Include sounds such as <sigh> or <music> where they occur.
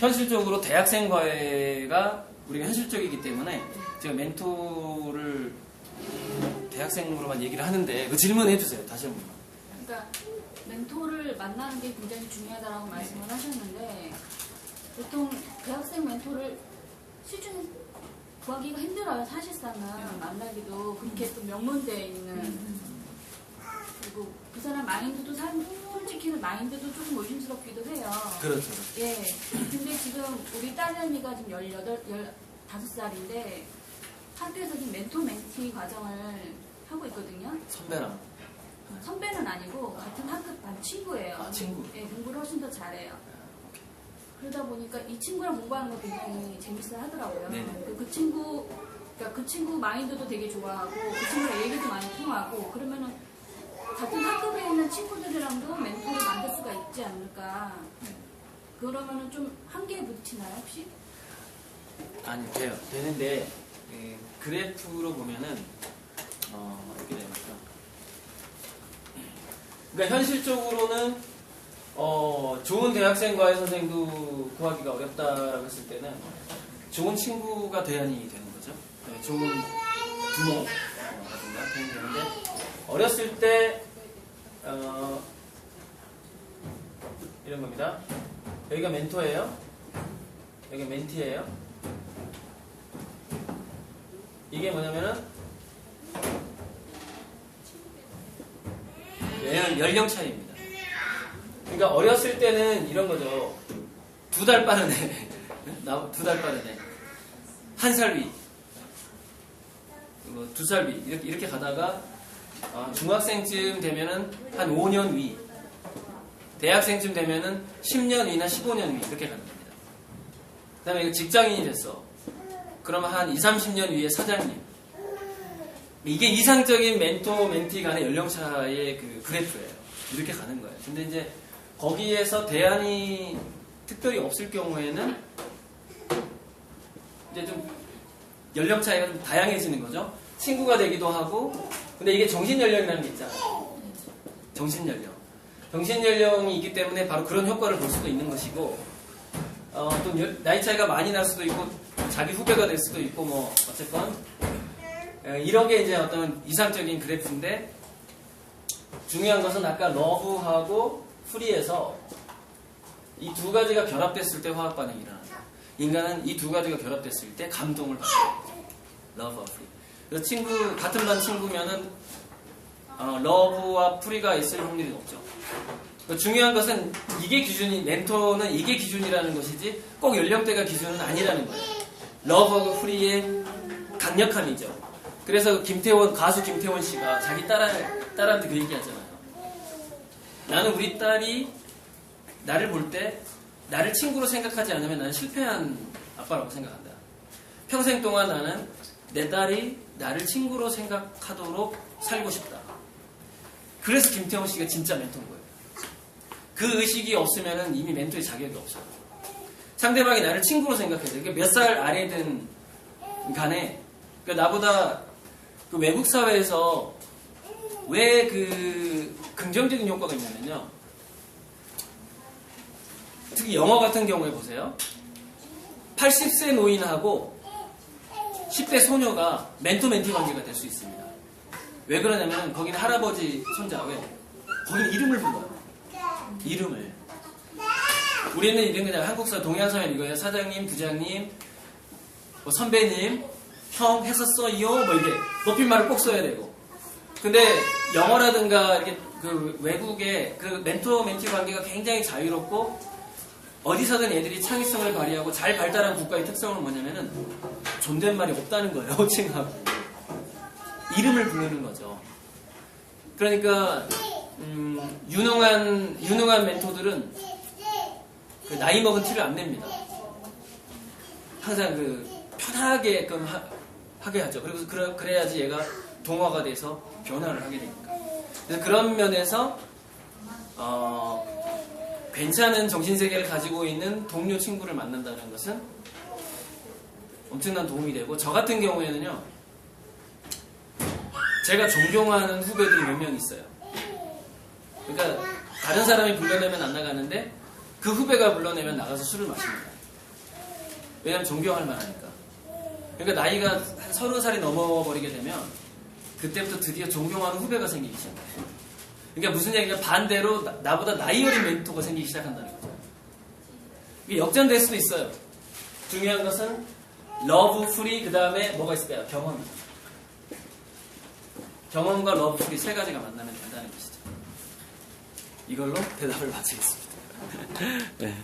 현실적으로 대학생 과외가 우리가 현실적이기 때문에 제가 멘토를 대학생으로만 얘기를 하는데 그 질문해 주세요. 다시 한 번만. 그러니까 멘토를 만나는 게 굉장히 중요하다라고 말씀을 하셨는데 보통 대학생 멘토를 실제로 구하기가 힘들어요. 사실상은 만나기도 그렇게 또 명문대에 있는 그리고 그 사람 마인드도 사- 솔직히는 마인드도 조금 의심스럽기도 해요. 그렇죠. 예. 근데 지금 우리 딸내미가 지금 18, 15살인데 학교에서 지금 멘토 멘티 과정을 하고 있거든요. 선배랑 선배는 아니고 같은 학급 반 친구예요. 아, 친구. 예, 공부를 훨씬 더 잘해요. 그러다 보니까 이 친구랑 공부하는 거 굉장히 재밌어 하더라고요. 네네. 그, 그 친구, 그러니까 그 친구 마인드도 되게 좋아하고 그 친구랑 얘기도 많이 통하고 그러면은 같은 학급에 있는 친구들이랑도 멘토를 만들 수가 있지 않을까. 그러면은 좀 한계에 부딪히나요 혹시? 아니 돼요. 되는데 예, 그래프로 보면은 어, 이렇게 됩니다. 그러니까 현실적으로는 어, 좋은 대학생과의 선생도 구하기가 어렵다라고 했을 때는 좋은 친구가 대안이 되는 거죠. 네, 좋은 부모 어, 라든가 대안이 되는데 어렸을 때 어, 이런 겁니다. 여기가 멘토예요. 여기 멘티예요. 이게 뭐냐면은 연령, 연령 차이입니다. 그러니까 어렸을 때는 이런 거죠. 두 달 빠른 애, <laughs> 두 달 빠른 애, 한 살 위, 뭐두살 위 이렇게 이렇게 가다가 어, 중학생쯤 되면은 한 5년 위, 대학생쯤 되면은 10년 위나 15년 위 이렇게 가는 겁니다. 그 다음에 이거 직장인이 됐어. 그러면 한 2, 30년 위에 사장님. 이게 이상적인 멘토, 멘티 간의 연령차의 그 그래프예요. 이렇게 가는 거예요. 근데 이제 거기에서 대안이 특별히 없을 경우에는 이제 좀 연령 차이가 좀 다양해지는 거죠. 친구가 되기도 하고, 근데 이게 정신 연령이라는 게 있잖아요. 정신 연령. 정신연령이 있기 때문에 바로 그런 효과를 볼 수도 있는 것이고, 어, 또 여- 나이 차이가 많이 날 수도 있고, 자기 후배가 될 수도 있고, 뭐, 어쨌건, 에, 이런 게 이제 어떤 이상적인 그래프인데, 중요한 것은 아까 러브하고 프리에서 이 두 가지가 결합됐을 때 화학 반응이 일어난다. 인간은 이 두 가지가 결합됐을 때 감동을 받아요. 러브와 프리. 그래서 친구, 같은 반 친구면은, 어, 러브와 프리가 있을 확률이 높죠. 그 중요한 것은 이게 기준이 멘토는 이게 기준이라는 것이지 꼭 연령대가 기준은 아니라는 거예요. 러브하고 프리의 강력함이죠. 그래서 김태원 가수 김태원 씨가 자기 딸 딸한테 그 얘기하잖아요. 나는 우리 딸이 나를 볼 때 나를 친구로 생각하지 않으면 나는 실패한 아빠라고 생각한다. 평생 동안 나는 내 딸이 나를 친구로 생각하도록 살고 싶다. 그래서 김태원 씨가 진짜 멘토인 거예요. 그 의식이 없으면 이미 멘토의 자격이 없어요. 상대방이 나를 친구로 생각해야 돼. 그러니까 몇 살 아래든 간에 그러니까 나보다 그 외국 사회에서 왜 그 긍정적인 효과가 있냐면요. 특히 영어 같은 경우에 보세요. 80세 노인하고 10대 소녀가 멘토 멘티 관계가 될 수 있습니다. 왜 그러냐면 거기는 할아버지 손자 왜? 거기는 이름을 불러요. 이름을. 우리는 이런 그냥 한국사 동양사회 이거예요. 사장님, 부장님, 뭐 선배님, 형 했었어요. 뭐 이게 높임말을 꼭 써야 되고. 근데 영어라든가 이렇게 그 외국의 그 멘토 멘티 관계가 굉장히 자유롭고 어디서든 애들이 창의성을 발휘하고 잘 발달한 국가의 특성은 뭐냐면은 존댓말이 없다는 거예요. 호칭하고 이름을 부르는 거죠. 그러니까 음, 유능한 유능한 멘토들은 그 나이 먹은 티를 안 냅니다. 항상 그 편하게끔 하, 하게 하죠. 그리고 그래, 그래야지 얘가 동화가 돼서 변화를 하게 되니까. 그래서 그런 면에서 어, 괜찮은 정신 세계를 가지고 있는 동료 친구를 만난다는 것은 엄청난 도움이 되고 저 같은 경우에는요 제가 존경하는 후배들이 몇 명 있어요 그러니까 다른 사람이 불러내면 안 나가는데 그 후배가 불러내면 나가서 술을 마십니다 왜냐면 존경할 만하니까. 그러니까 나이가 한 서른 살이 넘어버리게 되면 그때부터 드디어 존경하는 후배가 생기기 시작해요. 그러니까 무슨 얘기냐 반대로 나, 보다 나이 어린 멘토가 생기기 시작한다는 거죠. 이게 역전될 수도 있어요. 중요한 것은 러브 프리 그 다음에 뭐가 있을까요? 경험. 경험과 러브 프리 세 가지가 만나면 된다는 것이죠. 이걸로 대답을 마치겠습니다. <laughs> 네.